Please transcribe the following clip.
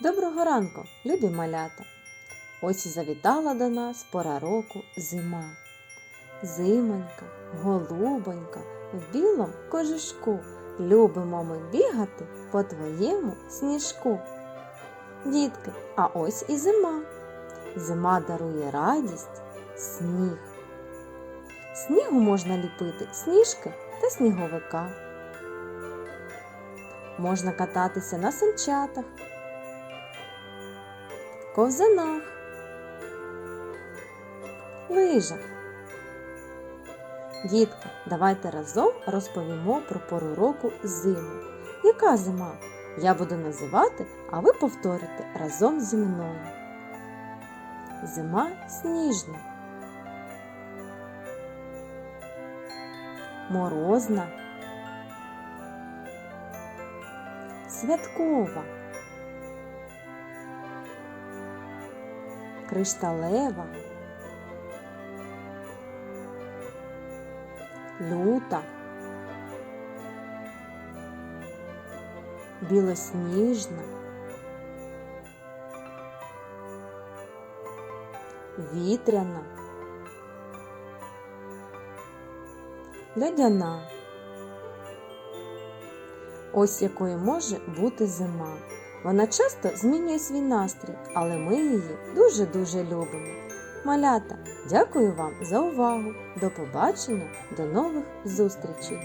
Доброго ранку, любі малята! Ось і завітала до нас пора року зима. Зимонька, голубонька, в білому кожушку любимо ми бігати по твоєму сніжку. Дітки, а ось і зима. Зима дарує радість, сніг. Снігу можна ліпити сніжки та сніговика. Можна кататися на санчатах, ковзанах, лижах. Дітки, давайте разом розповімо про пору року зиму. Яка зима? Я буду називати, а ви повторите разом зі мною. Зима сніжна, морозна, святкова, кришталева, люта, білосніжна, вітряна, льодяна. Ось якою може бути зима. Вона часто змінює свій настрій, але ми її дуже-дуже любимо. Малята, дякую вам за увагу. До побачення, до нових зустрічей!